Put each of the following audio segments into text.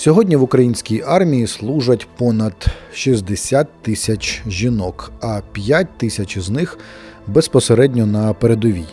Сьогодні в українській армії служать понад 60 тисяч жінок, а 5 тисяч з них безпосередньо на передовій.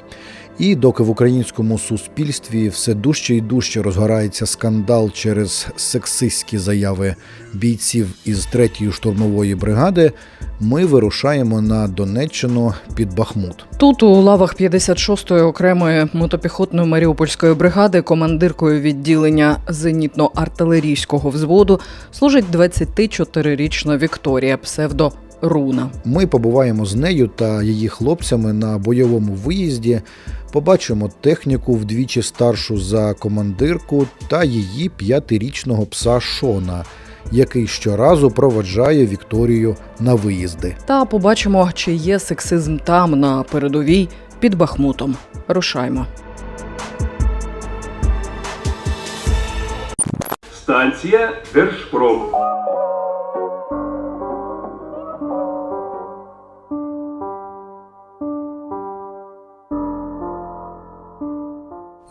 І доки в українському суспільстві все дужче і дужче розгорається скандал через сексистські заяви бійців із 3-ї штурмової бригади, ми вирушаємо на Донеччину під Бахмут. Тут у лавах 56-ї окремої мотопіхотної маріупольської бригади командиркою відділення зенітно-артилерійського взводу служить 24-річна Вікторія псевдо Руна. Ми побуваємо з нею та її хлопцями на бойовому виїзді, побачимо техніку вдвічі старшу за командирку та її п'ятирічного пса Шона, який щоразу проведжає Вікторію на виїзди. Та побачимо, чи є сексизм там на передовій під Бахмутом. Рушаймо. Станція Держпром.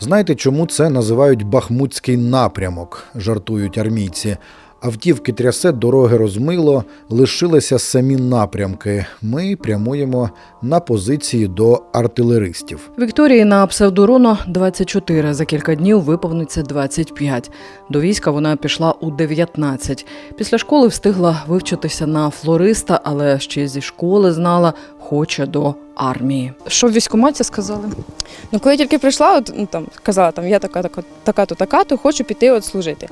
Знаєте, чому це називають Бахмутський напрямок? жартують армійці. Автівки трясе, дороги розмило, лишилися самі напрямки. Ми прямуємо на позиції до артилеристів. Вікторії на псевдоруно 24. За кілька днів виповниться 25. До війська вона пішла у 19. Після школи встигла вивчитися на флориста, але ще зі школи знала, хоче до армії. Що в військкоматі сказали? Ну, коли я тільки прийшла, от, ну, там, казала, там, я така, така, така-то, така-то, хочу піти от служити.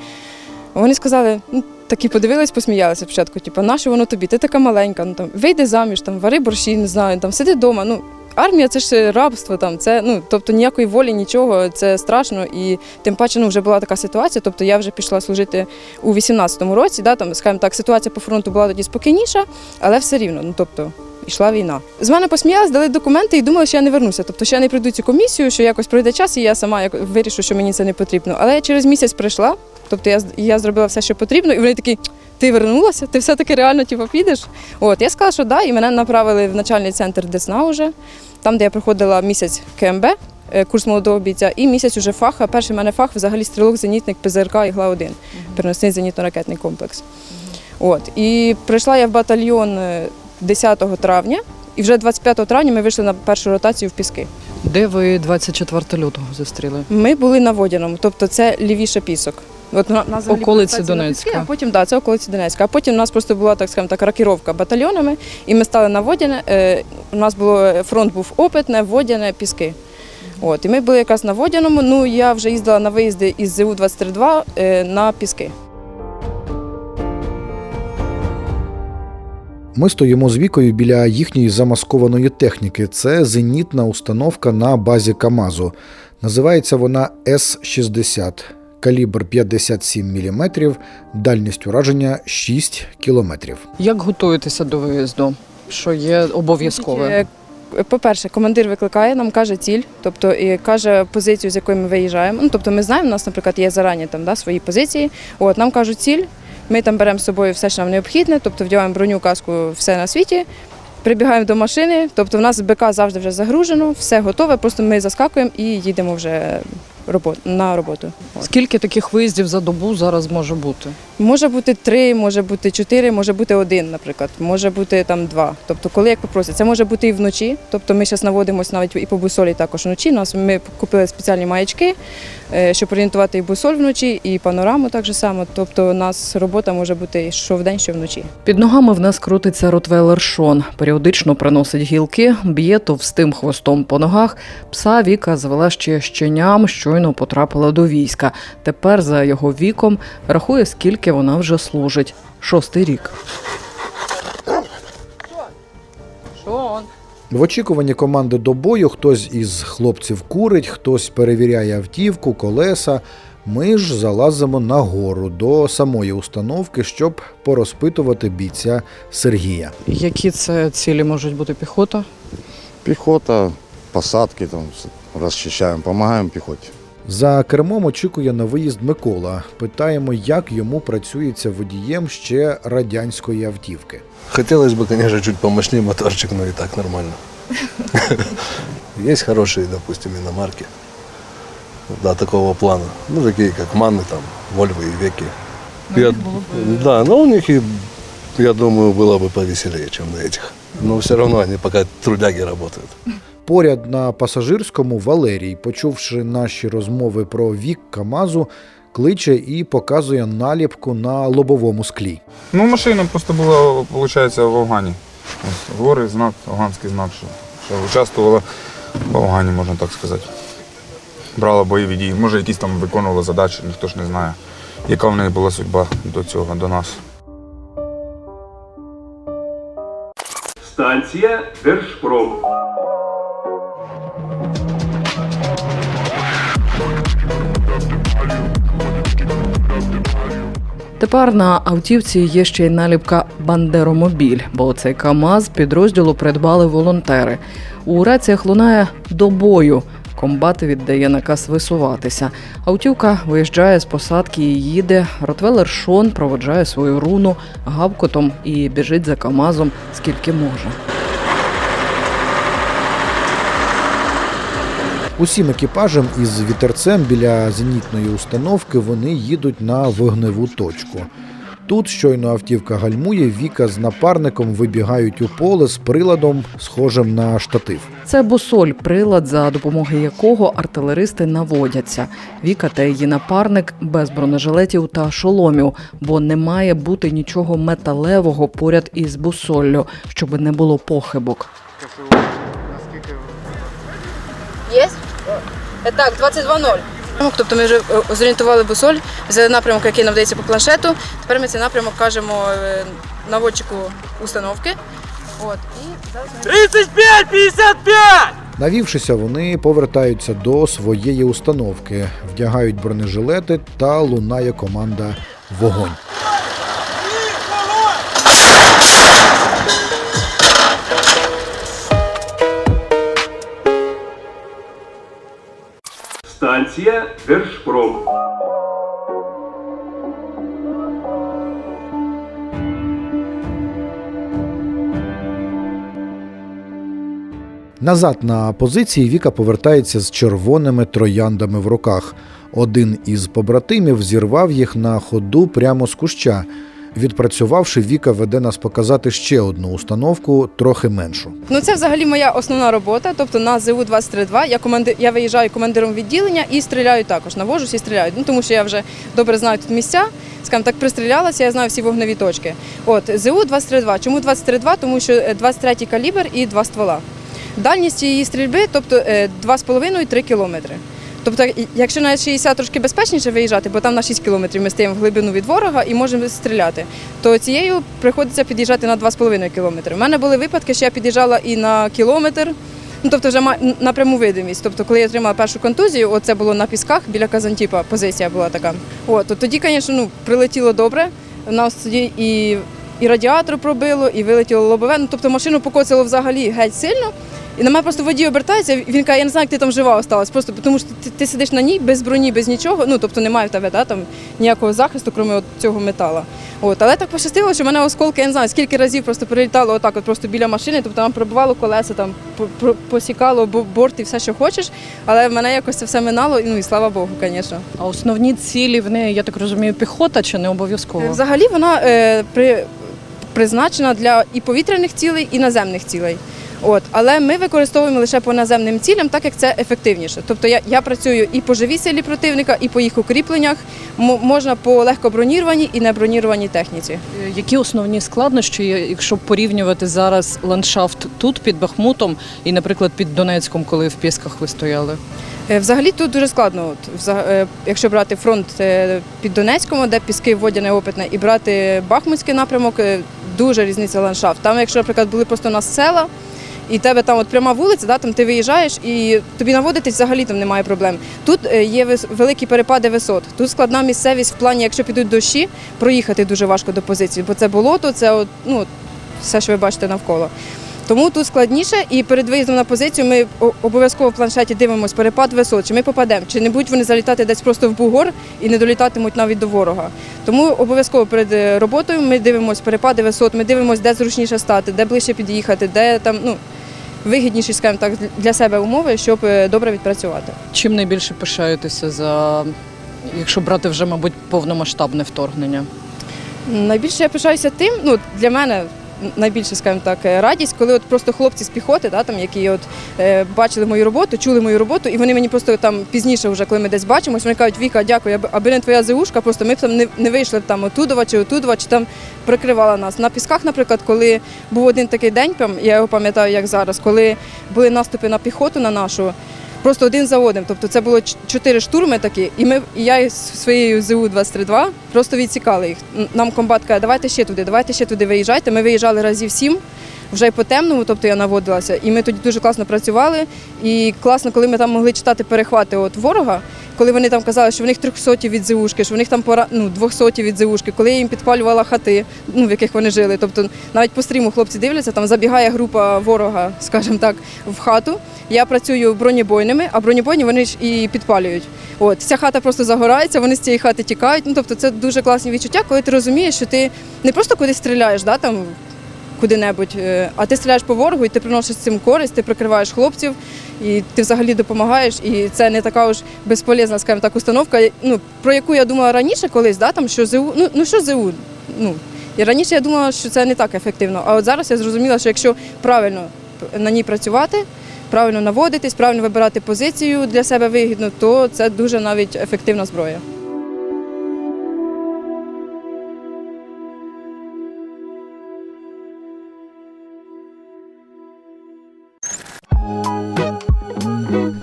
Вони сказали, ну, такі подивились, посміялися спочатку, типу, нащо воно тобі? Ти така маленька, ну там вийди заміж, там вари борщі, не знаю, там сиди вдома. Ну, армія це ж рабство, там це ну, тобто ніякої волі, нічого, це страшно. І тим паче ну, вже була така ситуація. Тобто я вже пішла служити у 18-му році, да, там, скажімо так, ситуація по фронту була тоді спокійніша, але все рівно. Ну, тобто, Ішла війна. З мене посміялись, дали документи і думали, що я не вернуся. Тобто, що я не прийду цю комісію, що якось пройде час, і я сама вирішу, що мені це не потрібно. Але я через місяць прийшла, тобто я, я зробила все, що потрібно, і вони такі. Ти вернулася? Ти все-таки реально типу, підеш? От я сказала, що да, і мене направили в начальний центр Десна вже, там, де я проходила місяць КМБ, е, курс молодого бійця, і місяць уже фах. Перший в мене фах взагалі стрілок, зенітник, ПЗРК ігла 1 переносний зенітно-ракетний комплекс. От і прийшла я в батальйон е, 10 травня, і вже 25 травня ми вийшли на першу ротацію в Піски. Де ви 24 лютого зустріли? Ми були на Водяному, тобто це лівіше пісок. От на, на Околиці на Донецька. А потім да, це околиці Донецька. А потім у нас просто була так скажімо так рокіровка батальйонами, і ми стали на Водяне. Е, у нас було фронт був опитне, Водяне, Піски. От, і ми були якраз на Водяному. Ну я вже їздила на виїзди із ЗУ 232 е, на Піски. Ми стоїмо з вікою біля їхньої замаскованої техніки. Це зенітна установка на базі Камазу. Називається вона С-60. Калібр 57 мм, дальність ураження 6 км. Як готуєтеся до виїзду? Що є обов'язкове? Е, По-перше, командир викликає, нам каже ціль, тобто і каже позицію, з якої ми виїжджаємо. Ну, тобто ми знаємо, у нас, наприклад, є зарані там, да, свої позиції. От, нам кажуть ціль, ми там беремо з собою все, що нам необхідне, тобто вдягаємо броню, каску, все на світі. Прибігаємо до машини, тобто в нас БК завжди вже загружено, все готове, просто ми заскакуємо і їдемо вже робо- на роботу. Скільки таких виїздів за добу зараз може бути? Може бути три, може бути чотири, може бути один, наприклад, може бути там два. Тобто, коли як попросять, це може бути і вночі. Тобто ми зараз наводимося навіть і по бусолі також вночі. Нас ми купили спеціальні маячки, е, щоб орієнтувати і бусоль вночі, і панораму так же само. Тобто, у нас робота може бути що вдень, що вночі. Під ногами в нас крутиться ротвейлер Шон. Періодично приносить гілки, б'є товстим хвостом по ногах. Пса Віка звела ще щеням, щойно потрапила до війська. Тепер за його віком рахує, скільки вона вже служить. Шостий рік. В очікуванні команди до бою хтось із хлопців курить, хтось перевіряє автівку, колеса. Ми ж залазимо на гору до самої установки, щоб порозпитувати бійця Сергія. Які це цілі можуть бути піхота? Пехота, посадки там расчищаем, помогаем пехоте. За кермом очікує на виїзд Микола. Питаємо, як йому працюється водієм ще радянської автівки. Хотелось бы, конечно, чуть помощнее моторчик, но и так нормально. Есть хорошие, допустим, иномарки. Да, такого плана. Ну, такие как Манны, там, Вольвы и Веки. Я- да, но у них и, я думаю, было бы повеселее, чем на этих. Но все равно они пока трудяги работают. Поряд на пасажирському Валерій, почувши наші розмови про вік Камазу, кличе і показує наліпку на лобовому склі. Ну, машина просто була, виходить, в Афгані. Ось гори, знак, афганський знак, що, що участвувала в Афгані, можна так сказати. Брала бойові дії. Може, якісь там виконувала задачі, ніхто ж не знає, яка в неї була судьба до цього, до нас. Станція Держпром. Тепер на автівці є ще й наліпка Бандеромобіль, бо цей КАМАЗ підрозділу придбали волонтери. У раціях лунає до бою. Комбат віддає наказ висуватися. Автівка виїжджає з посадки і їде. Ротвелер Шон проводжає свою руну гавкотом і біжить за КАМАЗом скільки може. Усім екіпажем із вітерцем біля зенітної установки вони їдуть на вогневу точку. Тут щойно автівка гальмує, Віка з напарником вибігають у поле з приладом, схожим на штатив. Це бусоль, прилад, за допомогою якого артилеристи наводяться. Віка та її напарник без бронежилетів та шоломів, бо не має бути нічого металевого поряд із бусоллю, щоб не було похибок. Є? Так, 22.0. Тобто ми вже е, зорієнтували бусоль, взяли напрямок, який нам дається по планшету. Тепер ми цей напрямок кажемо е, наводчику установки. От, і зараз ми... Навівшися, вони повертаються до своєї установки, вдягають бронежилети та лунає команда Вогонь. Станція Держпром. Назад на позиції Віка повертається з червоними трояндами в руках. Один із побратимів зірвав їх на ходу прямо з куща. Відпрацювавши, Віка веде нас показати ще одну установку, трохи меншу. Ну це взагалі моя основна робота. Тобто на ЗУ 232 я команди... я виїжджаю командиром відділення і стріляю також. Навожусь і стріляю. Ну тому що я вже добре знаю тут місця. Скажімо так, пристрілялася, я знаю всі вогневі точки. От ЗУ 232. Чому 232? Тому що е, 23 калібр і два ствола. Дальність її стрільби, тобто е, 2,5-3 кілометри. Тобто, якщо на 60 трошки безпечніше виїжджати, бо там на 6 кілометрів ми стоїмо в глибину від ворога і можемо стріляти, то цією приходиться під'їжджати на 2,5 кілометри. У мене були випадки, що я під'їжджала і на кілометр, ну тобто вже на пряму видимість. Тобто, коли я отримала першу контузію, от це було на пісках біля Казантіпа, позиція була така. От, то тоді, звісно, ну, прилетіло добре. У нас тоді і, і радіатор пробило, і вилетіло лобове. Ну, тобто машину покоцало взагалі геть сильно. І на мене просто водій обертається, він каже, я не знаю, як ти там жива осталась, просто тому що ти, ти сидиш на ній без броні, без нічого, ну тобто немає в тебе да, там, ніякого захисту, крім от цього метала. От, але так пощастило, що в мене осколки, я не знаю, скільки разів просто прилітало отак, от просто біля машини, тобто там пробивало колеса, там по- по- посікало борт і все, що хочеш. Але в мене якось це все минало, ну і слава Богу, звісно. А основні цілі в неї, я так розумію, піхота чи не обов'язково? Взагалі вона е, при, призначена для і повітряних цілей, і наземних цілей. От, але ми використовуємо лише по наземним цілям, так як це ефективніше. Тобто я, я працюю і по живій силі противника, і по їх укріпленнях. М- можна по легкобронірованій і небронірованій техніці. Е, Які основні складнощі, якщо порівнювати зараз ландшафт тут під Бахмутом і, наприклад, під Донецьком, коли в Пісках ви стояли? Е, Взагалі тут дуже складно, от, е, якщо брати фронт під Донецьком, де піски водяне опитне, і брати Бахмутський напрямок, дуже різниця ландшафт. Там, якщо, наприклад, були просто у нас села, і тебе там от пряма вулиця, да, там ти виїжджаєш і тобі наводитись взагалі там немає проблем. Тут е, є великі перепади висот. Тут складна місцевість в плані, якщо підуть дощі, проїхати дуже важко до позиції, бо це болото, це от, ну, все, що ви бачите навколо. Тому тут складніше, і перед виїздом на позицію ми обов'язково в планшеті дивимося перепад висот, чи ми попадемо, чи не будуть вони залітати десь просто в бугор і не долітатимуть навіть до ворога. Тому обов'язково перед е, роботою ми дивимося перепади висот, ми дивимося, де зручніше стати, де ближче під'їхати, де там ну вигідніші, скажімо так, для себе умови, щоб е, добре відпрацювати. Чим найбільше пишаєтеся за, якщо брати вже, мабуть, повномасштабне вторгнення? Найбільше я пишаюся тим, ну для мене найбільше, скажімо так, е, радість, коли от просто хлопці з піхоти, да, там, які от, е, бачили мою роботу, чули мою роботу, і вони мені просто там пізніше, вже, коли ми десь бачимось, вони кажуть, Віка, дякую, аби- не твоя ЗУшка, просто ми б там не, не вийшли там отудова чи отудова, чи там прикривала нас. На пісках, наприклад, коли був один такий день, я його пам'ятаю, як зараз, коли були наступи на піхоту на нашу. Просто один за одним. Тобто це було чотири штурми такі, і ми і я із своєю ЗУ 232 просто відсікали їх. Нам комбат каже, давайте ще туди, давайте ще туди виїжджайте. Ми виїжджали разів сім. Вже по темному, тобто я наводилася, і ми тоді дуже класно працювали. І класно, коли ми там могли читати перехвати от ворога, коли вони там казали, що в них 300 від ЗУшки, що в них там пора ну, 200 від ЗУшки, коли я їм підпалювала хати, ну, в яких вони жили. Тобто навіть по стріму хлопці дивляться, там забігає група ворога, скажімо так, в хату. Я працюю бронебойними, а бронебойні вони ж і підпалюють. От ця хата просто загорається, вони з цієї хати тікають. Ну тобто це дуже класні відчуття, коли ти розумієш, що ти не просто кудись стріляєш, да, там куди-небудь, е, а ти стріляєш по ворогу, і ти приносиш цим користь, ти прикриваєш хлопців, і ти взагалі допомагаєш. І це не така уж безполезна, скажімо так, установка, ну, про яку я думала раніше колись, да, там, що ЗУ, ну, ну що ЗУ? Ну, і раніше я думала, що це не так ефективно. А от зараз я зрозуміла, що якщо правильно на ній працювати, правильно наводитись, правильно вибирати позицію для себе вигідну, то це дуже навіть ефективна зброя.